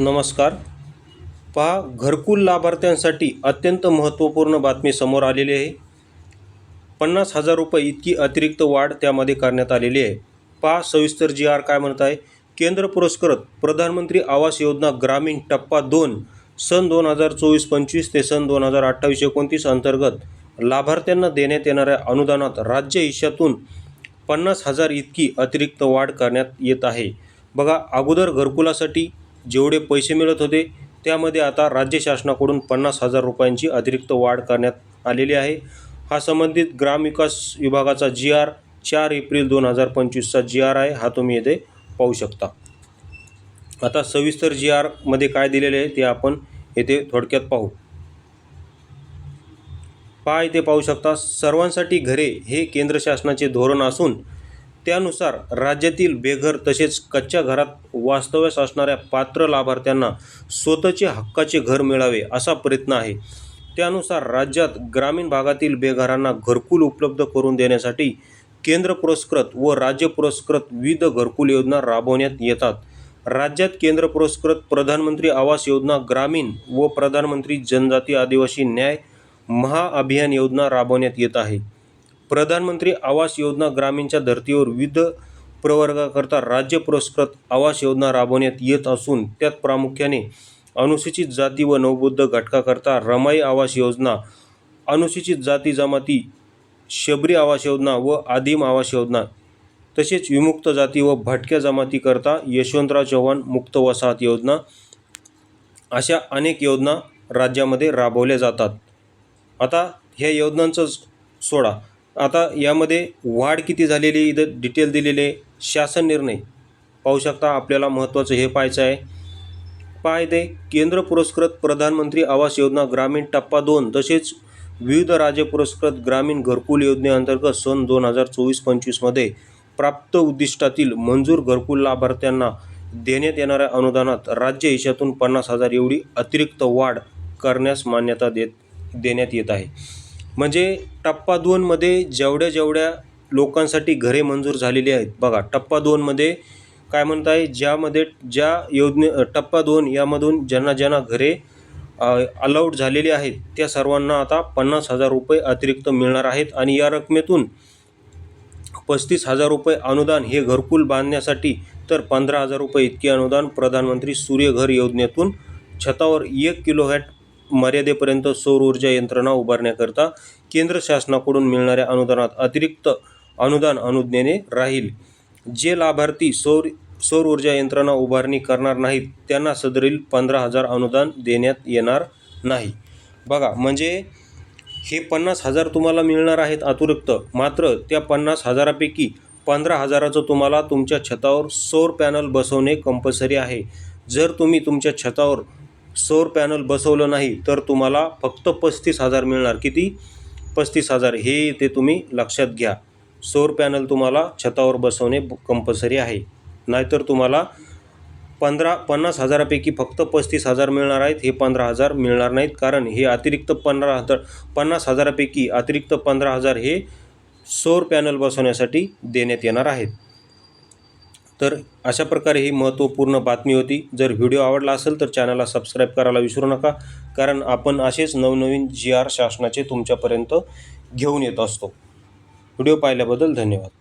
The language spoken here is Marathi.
नमस्कार. पहा घरकुल लाभार्थ्यांसाठी अत्यंत महत्त्वपूर्ण बातमी समोर आलेली आहे. पन्नास हजार रुपये इतकी अतिरिक्त वाढ त्यामध्ये करण्यात आलेली आहे. पहा सविस्तर जी आर काय म्हणत आहे. केंद्र पुरस्कृत प्रधानमंत्री आवास योजना ग्रामीण टप्पा दोन सन दोन हजार चोवीस पंचवीस ते सन दोन हजार अठ्ठावीस एकोणतीस अंतर्गत लाभार्थ्यांना देण्यात येणाऱ्या अनुदानात राज्य हिशातून पन्नास हजार इतकी अतिरिक्त वाढ करण्यात येत आहे. बघा अगोदर घरकुलासाठी जेवढे पैसे मिळत होते त्यामध्ये आता राज्य शासनाकडून पन्नास हजार रुपयांची अतिरिक्त वाढ करण्यात आलेली आहे. हा संबंधित ग्रामविकास विभागाचा जी आर चार एप्रिल दोन हजार पंचवीसचा जी आर आहे हा तुम्ही येथे पाहू शकता. आता सविस्तर जी आरमध्ये काय दिलेले आहे ते आपण येथे थोडक्यात पाहू. पहा इथे पाहू शकता सर्वांसाठी घरे हे केंद्र शासनाचे धोरण असून त्यानुसार राज्यातील बेघर तसेच कच्च्या घरात वास्तव्यास असणाऱ्या पात्र लाभार्थ्यांना स्वतःचे हक्काचे घर मिळावे असा प्रयत्न आहे. त्यानुसार राज्यात ग्रामीण भागातील बेघरांना घरकुल उपलब्ध करून देण्यासाठी केंद्र पुरस्कृत व राज्य पुरस्कृत विविध घरकुल योजना राबवण्यात येतात. राज्यात केंद्र पुरस्कृत प्रधानमंत्री आवास योजना ग्रामीण व प्रधानमंत्री जनजाती आदिवासी न्याय महाअभियान योजना राबवण्यात येत आहे. प्रधानमंत्री आवास योजना ग्रामीणच्या धर्तीवर विविध प्रवर्गाकरता राज्य पुरस्कृत आवास योजना राबवण्यात येत असून त्यात प्रामुख्याने अनुसूचित जाती व नवबुद्ध घटकाकरता रमाई आवास योजना अनुसूचित जाती जमाती शबरी आवास योजना व आदिम आवास योजना तसेच विमुक्त जाती व भटक्या जमातीकरता यशवंतराव चव्हाण मुक्त वसाहत योजना अशा अनेक योजना राज्यामध्ये राबवल्या जातात. आता ह्या योजनांचं सोडा. आता यामध्ये वाढ किती झालेली इथं डिटेल दिलेले शासन निर्णय. पाहू शकता आपल्याला महत्त्वाचं हे पाहायचं आहे. पहा दे. केंद्र पुरस्कृत प्रधानमंत्री आवास योजना ग्रामीण टप्पा दोन तसेच विविध राज्य पुरस्कृत ग्रामीण घरकुल योजनेअंतर्गत सन दोन हजार चोवीस पंचवीसमध्ये प्राप्त उद्दिष्टातील मंजूर घरकुल लाभार्थ्यांना देण्यात येणाऱ्या अनुदानात राज्य हिशातून पन्नास हजार एवढी अतिरिक्त वाढ करण्यास मान्यता देत देण्यात येत आहे. म्हणजे टप्पा दोनमध्ये जेवढ्या जेवढ्या लोकांसाठी घरे मंजूर झालेली आहेत बघा टप्पा दोनमध्ये काय म्हणत आहे ज्यामध्ये ज्या योजने टप्पा दोन यामधून ज्यांना ज्यांना घरे अलाउड झालेली आहेत त्या सर्वांना आता पन्नास हजार रुपये अतिरिक्त मिळणार आहेत आणि या रकमेतून पस्तीस हजार रुपये अनुदान हे घरकुल बांधण्यासाठी तर पंधरा हजार रुपये इतके अनुदान प्रधानमंत्री सूर्यघर योजनेतून छतावर एक किलो हॅट मर्यादेपर्यंत सौर ऊर्जा यंत्रणा उभारण्याकरता केंद्र शासनाकडून मिळणाऱ्या अनुदानात अतिरिक्त अनुदान अनुज्ञेने राहील. जे लाभार्थी सौर सौर ऊर्जा यंत्रणा उभारणी करणार नाहीत त्यांना सदरील पंधरा हजार अनुदान देण्यात येणार नाही. बघा म्हणजे हे पन्नास हजार तुम्हाला मिळणार आहेत अतिरिक्त मात्र त्या पन्नास हजारापैकी पंधरा हजाराचं तुम्हाला तुमच्या छतावर सौर पॅनल बसवणे कंपल्सरी आहे. जर तुम्ही तुमच्या छतावर सौर पॅनल बसवलं नाही तर तुम्हाला फक्त पस्तीस हजार मिळणार. किती? पस्तीस हजार. हे ते तुम्ही लक्षात घ्या. सौर पॅनल तुम्हाला छतावर बसवणे कंपल्सरी आहे. नाहीतर तुम्हाला पंधरा पन्नास हजारापैकी फक्त पस्तीस हजार मिळणार आहेत. हे पंधरा हजार मिळणार नाहीत. कारण हे अतिरिक्त पंधरा हजार पन्नास हजारापैकी अतिरिक्त पंधरा हजार हे सौर पॅनल बसवण्यासाठी देण्यात येणार आहेत. तर अशा प्रकारे ही महत्त्वपूर्ण बातमी होती. जर व्हिडिओ आवडला असेल तर चॅनलला सबस्क्राईब करायला विसरू नका कारण आपण असेच नवनवीन जी आर शासनाचे तुमच्यापर्यंत घेऊन येत असतो. व्हिडिओ पाहिल्याबद्दल धन्यवाद.